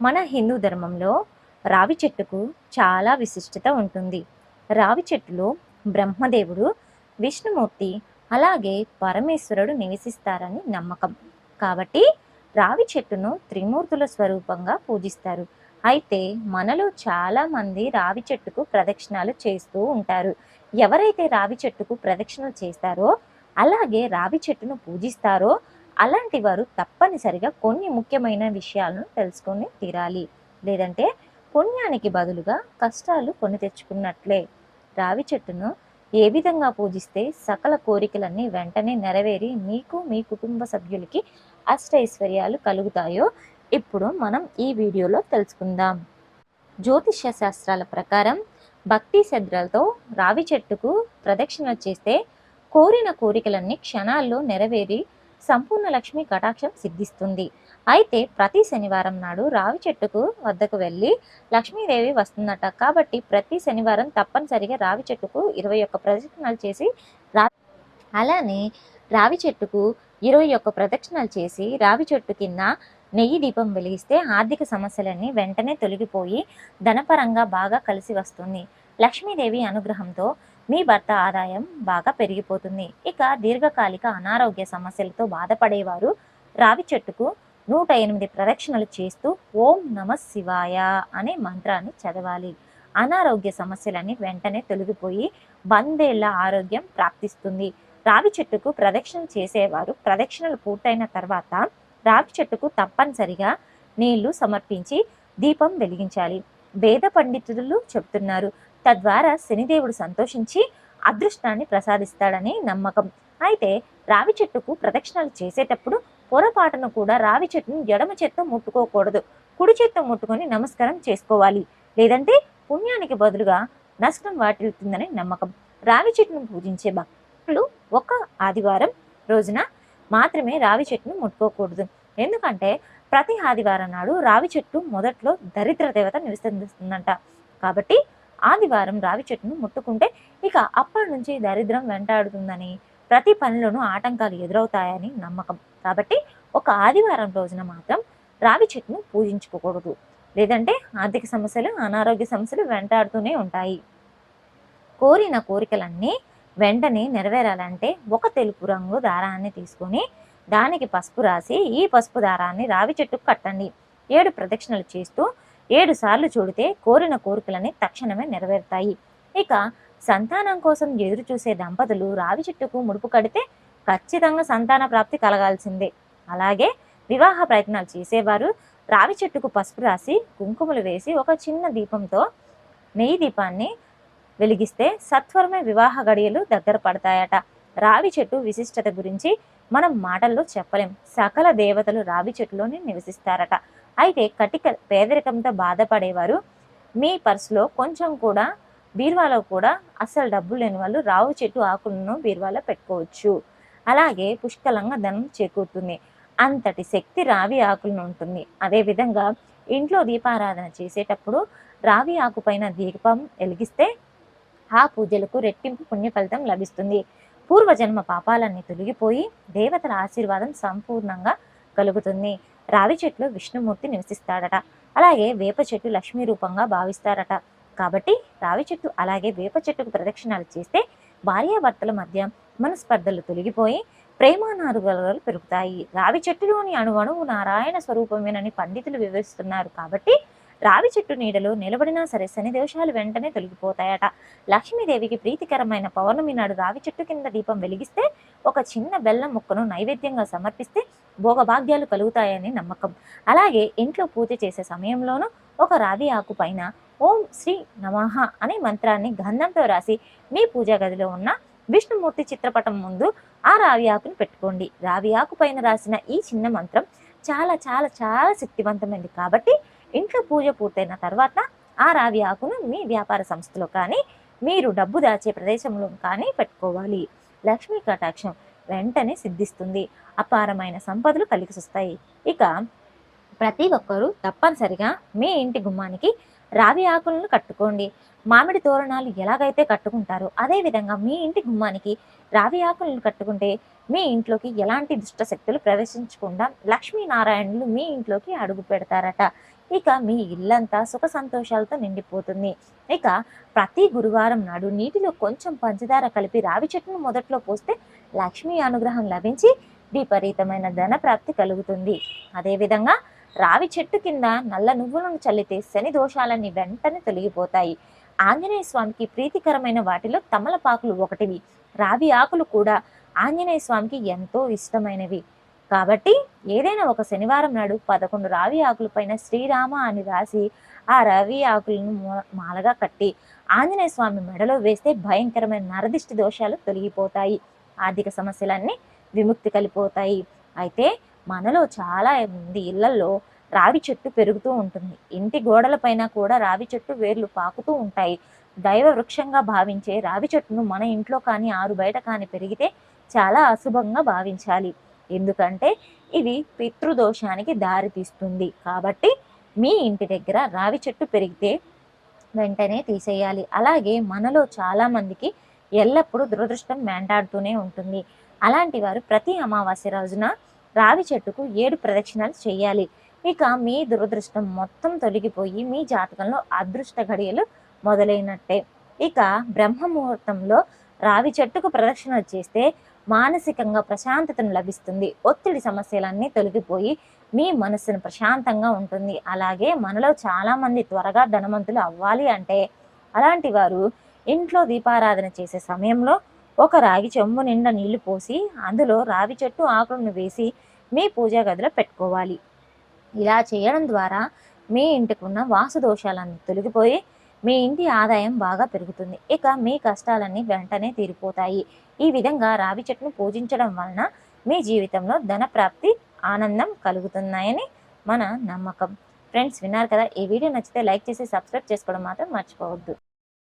మన హిందూ ధర్మంలో రావి చెట్టుకు చాలా విశిష్టత ఉంటుంది. రావి చెట్టులో బ్రహ్మదేవుడు విష్ణుమూర్తి అలాగే పరమేశ్వరుడు నివసిస్తారని నమ్మకం. కాబట్టి రావి చెట్టును త్రిమూర్తుల స్వరూపంగా పూజిస్తారు. అయితే మనలో చాలామంది రావి చెట్టుకు ప్రదక్షిణాలు చేస్తూ ఉంటారు. ఎవరైతే రావి చెట్టుకు ప్రదక్షిణలు చేస్తారో అలాగే రావి చెట్టును పూజిస్తారో అలాంటి వారు తప్పనిసరిగా కొన్ని ముఖ్యమైన విషయాలను తెలుసుకొని తీరాలి. లేదంటే పుణ్యానికి బదులుగా కష్టాలు కొని తెచ్చుకున్నట్లే. రావి చెట్టును ఏ విధంగా పూజిస్తే సకల కోరికలన్నీ వెంటనే నెరవేరి మీకు మీ కుటుంబ సభ్యులకి అష్టైశ్వర్యాలు కలుగుతాయో ఇప్పుడు మనం ఈ వీడియోలో తెలుసుకుందాం. జ్యోతిష్య శాస్త్రాల ప్రకారం భక్తి శ్రద్ధలతో రావి చెట్టుకు ప్రదక్షిణ చేస్తే కోరిన కోరికలన్నీ క్షణాల్లో నెరవేరి సంపూర్ణ లక్ష్మి కటాక్షం సిద్ధిస్తుంది. అయితే ప్రతి శనివారం నాడు రావి చెట్టుకు వద్దకు వెళ్ళి లక్ష్మీదేవి వస్తుందట. కాబట్టి ప్రతి శనివారం తప్పనిసరిగా రావి చెట్టుకు ఇరవై ఒక్క ప్రదక్షిణాలు చేసి రా అలానే రావి చెట్టుకు ఇరవై ఒక్క ప్రదక్షిణాలు చేసి రావి చెట్టు కింద నెయ్యి దీపం వెలిగిస్తే ఆర్థిక సమస్యలన్నీ వెంటనే తొలగిపోయి ధనపరంగా బాగా కలిసి వస్తుంది. లక్ష్మీదేవి అనుగ్రహంతో మీ భర్త ఆదాయం బాగా పెరిగిపోతుంది. ఇక దీర్ఘకాలిక అనారోగ్య సమస్యలతో బాధపడేవారు రావి చెట్టుకు నూట ఎనిమిది ప్రదక్షిణలు చేస్తూ ఓం నమ శివాయ అనే మంత్రాన్ని చదవాలి. అనారోగ్య సమస్యలన్నీ వెంటనే తొలగిపోయి బందేళ్ళ ఆరోగ్యం ప్రాప్తిస్తుంది. రావి చెట్టుకు ప్రదక్షిణలు చేసేవారు ప్రదక్షిణలు పూర్తయిన తర్వాత రావి చెట్టుకు తప్పనిసరిగా నీళ్ళు సమర్పించి దీపం వెలిగించాలి. వేద పండితులు చెప్తున్నారు తద్వారా శనిదేవుడు సంతోషించి అదృష్టాన్ని ప్రసాదిస్తాడని నమ్మకం. అయితే రావి చెట్టుకు ప్రదక్షిణలు చేసేటప్పుడు పొరపాటును కూడా రావి చెట్టును ఎడమ చేత్తో ముట్టుకోకూడదు. కుడి చేత్తో ముట్టుకొని నమస్కారం చేసుకోవాలి. లేదంటే పుణ్యానికి బదులుగా నష్టం వాటిల్తుందని నమ్మకం. రావి చెట్టును పూజించే భక్తులు ఒక ఆదివారం రోజున మాత్రమే రావి చెట్టును ముట్టుకోకూడదు. ఎందుకంటే ప్రతి ఆదివారం నాడు రావి చెట్టు మొదట్లో దరిద్ర దేవత నివసిస్తుందంట. కాబట్టి ఆదివారం రావి చెట్టును ముట్టుకుంటే ఇక అప్పటి నుంచి దరిద్రం వెంటాడుతుందని ప్రతి పనిలోనూ ఆటంకాలు ఎదురవుతాయని నమ్మకం. కాబట్టి ఒక ఆదివారం రోజున మాత్రం రావి చెట్టును పూజించుకోకూడదు. లేదంటే ఆర్థిక సమస్యలు అనారోగ్య సమస్యలు వెంటాడుతూనే ఉంటాయి. కోరిన కోరికలన్నీ వెంటనే నెరవేరాలంటే ఒక తెలుపు రంగు దారాన్ని తీసుకొని దానికి పసుపు రాసి ఈ పసుపు దారాన్ని రావి చెట్టుకు కట్టండి. ఏడు ప్రదక్షిణలు చేస్తూ ఏడు సార్లు చూడితే కోరిన కోరికలని తక్షణమే నెరవేరుతాయి. ఇక సంతానం కోసం ఎదురు చూసే దంపతులు రావి చెట్టుకు ముడుపు కడితే ఖచ్చితంగా సంతాన ప్రాప్తి కలగాల్సిందే. అలాగే వివాహ ప్రయత్నాలు చేసేవారు రావి చెట్టుకు పసుపు రాసి కుంకుమలు వేసి ఒక చిన్న దీపంతో నెయ్యి దీపాన్ని వెలిగిస్తే సత్వరమే వివాహ గడియలు దగ్గర పడతాయట. రావి చెట్టు విశిష్టత గురించి మనం మాటల్లో చెప్పలేం. సకల దేవతలు రావి చెట్టులోనే నివసిస్తారట. అయితే కటిక పేదరికంతో బాధపడేవారు మీ పర్సులో కొంచెం కూడా బీరువాలో కూడా అసలు డబ్బులు లేని వాళ్ళు రావు చెట్టు ఆకులను బీరువాలో పెట్టుకోవచ్చు. అలాగే పుష్కలంగా ధనం చేకూరుతుంది. అంతటి శక్తి రావి ఆకులను ఉంటుంది. అదేవిధంగా ఇంట్లో దీపారాధన చేసేటప్పుడు రావి ఆకు పైన దీపం వెలిగిస్తే ఆ పూజలకు రెట్టింపు పుణ్య ఫలితం లభిస్తుంది. పూర్వజన్మ పాపాలన్నీ తొలగిపోయి దేవతల ఆశీర్వాదం సంపూర్ణంగా కలుగుతుంది. రావి చెట్లు విష్ణుమూర్తి నివసిస్తాడట. అలాగే వేప చెట్టు లక్ష్మీ రూపంగా భావిస్తారట. కాబట్టి రావి చెట్టు అలాగే వేప చెట్టుకు ప్రదక్షిణాలు చేస్తే భార్యాభర్తల మధ్య మనస్పర్ధలు తొలగిపోయి ప్రేమానారుగలు పెరుగుతాయి. రావి చెట్టులోని అణువణువు నారాయణ స్వరూపమేనని పండితులు వివరిస్తున్నారు కాబట్టి రావి చెట్టు నీడలో నిలబడినా సరే శని దోషాలు వెంటనే తొలగిపోతాయట. లక్ష్మీదేవికి ప్రీతికరమైన పౌర్ణమి నాడు రావి చెట్టు కింద దీపం వెలిగిస్తే ఒక చిన్న బెల్లం ముక్కను నైవేద్యంగా సమర్పిస్తే భోగభాగ్యాలు కలుగుతాయని నమ్మకం. అలాగే ఇంట్లో పూజ చేసే సమయంలోనూ ఒక రావి ఆకు పైన ఓం శ్రీ నమః అనే మంత్రాన్ని గంధంతో రాసి మీ పూజా గదిలో ఉన్న విష్ణుమూర్తి చిత్రపటం ముందు ఆ రావి ఆకును పెట్టుకోండి. రావి ఆకు పైన రాసిన ఈ చిన్న మంత్రం చాలా చాలా చాలా శక్తివంతమైంది. కాబట్టి ఇంట్లో పూజ పూర్తయిన తర్వాత ఆ రావి ఆకును మీ వ్యాపార సంస్థలో కానీ మీరు డబ్బు దాచే ప్రదేశంలో కానీ పెట్టుకోవాలి. లక్ష్మీ కటాక్షం వెంటనే సిద్ధిస్తుంది. అపారమైన సంపదలు కలిగి వస్తాయి ఇక ప్రతి ఒక్కరూ తప్పనిసరిగా మీ ఇంటి గుమ్మానికి రావి ఆకులను కట్టుకోండి. మామిడి తోరణాలు ఎలాగైతే కట్టుకుంటారో అదే విధంగా మీ ఇంటి గుమ్మానికి రావి ఆకులను కట్టుకుంటే మీ ఇంట్లోకి ఎలాంటి దుష్ట శక్తులు ప్రవేశించకుండా లక్ష్మీనారాయణులు మీ ఇంట్లోకి అడుగు పెడతారట. ఇక మీ ఇల్లంతా సుఖ సంతోషాలతో నిండిపోతుంది. ఇక ప్రతి గురువారం నాడు నీటిలో కొంచెం పంచదార కలిపి రావి చెట్టును మొదట్లో పోస్తే లక్ష్మీ అనుగ్రహం లభించి విపరీతమైన ధన ప్రాప్తి కలుగుతుంది. అదేవిధంగా రావి చెట్టు కింద నల్ల నువ్వులను చల్లితే శని దోషాలన్నీ వెంటనే తొలగిపోతాయి. ఆంజనేయ స్వామికి ప్రీతికరమైన వాటిలో తమలపాకులు ఒకటివి. రావి ఆకులు కూడా ఆంజనేయ స్వామికి ఎంతో ఇష్టమైనవి. కాబట్టి ఏదైనా ఒక శనివారం నాడు పదకొండు రావి ఆకులపైన శ్రీరామ అని రాసి ఆ రవి ఆకులను మాలగా కట్టి ఆంజనేయ స్వామి మెడలో వేస్తే భయంకరమైన నరదిష్టి దోషాలు తొలగిపోతాయి. ఆర్థిక సమస్యలన్నీ విముక్తి కలిపోతాయి అయితే మనలో చాలా మంది ఇళ్ళలో రావి చెట్టు పెరుగుతూ ఉంటుంది. ఇంటి గోడలపైన కూడా రావి చెట్టు వేర్లు పాకుతూ ఉంటాయి. దైవ వృక్షంగా భావించే రావి చెట్టును మన ఇంట్లో కానీ ఆరు బయట కానీ పెరిగితే చాలా అశుభంగా భావించాలి. ఎందుకంటే ఇది పితృదోషానికి దారితీస్తుంది. కాబట్టి మీ ఇంటి దగ్గర రావి చెట్టు పెరిగితే వెంటనే తీసేయాలి. అలాగే మనలో చాలా మందికి ఎల్లప్పుడూ దురదృష్టం వెంటాడుతూనే ఉంటుంది. అలాంటి వారు ప్రతి అమావాస్య రోజున రావి చెట్టుకు ఏడు ప్రదక్షిణాలు చేయాలి. ఇక మీ దురదృష్టం మొత్తం తొలగిపోయి మీ జాతకంలో అదృష్ట ఘడియలు మొదలైనట్టే. ఇక బ్రహ్మ ముహూర్తంలో రావి చెట్టుకు ప్రదక్షిణ చేస్తే మానసికంగా ప్రశాంతతను లభిస్తుంది. ఒత్తిడి సమస్యలన్నీ తొలగిపోయి మీ మనస్సును ప్రశాంతంగా ఉంటుంది. అలాగే మనలో చాలామంది త్వరగా ధనవంతులు అవ్వాలి అంటే అలాంటి వారు ఇంట్లో దీపారాధన చేసే సమయంలో ఒక రాగి చెంబు నిండా నీళ్ళు పోసి అందులో రావి చెట్టు ఆకులను వేసి మీ పూజా గదిలో పెట్టుకోవాలి. ఇలా చేయడం ద్వారా మీ ఇంటికి ఉన్న వాసు దోషాలన్నీ తొలగిపోయి మీ ఇంటి ఆదాయం బాగా పెరుగుతుంది. ఇక మీ కష్టాలన్నీ వెంటనే తీరిపోతాయి. ఈ విధంగా రావి చెట్టును పూజించడం వలన మీ జీవితంలో ధన ప్రాప్తి ఆనందం కలుగుతున్నాయని మన నమ్మకం. ఫ్రెండ్స్ విన్నారు కదా? ఈ వీడియో నచ్చితే లైక్ చేసి సబ్స్క్రైబ్ చేసుకోవడం మాత్రం మర్చిపోవద్దు.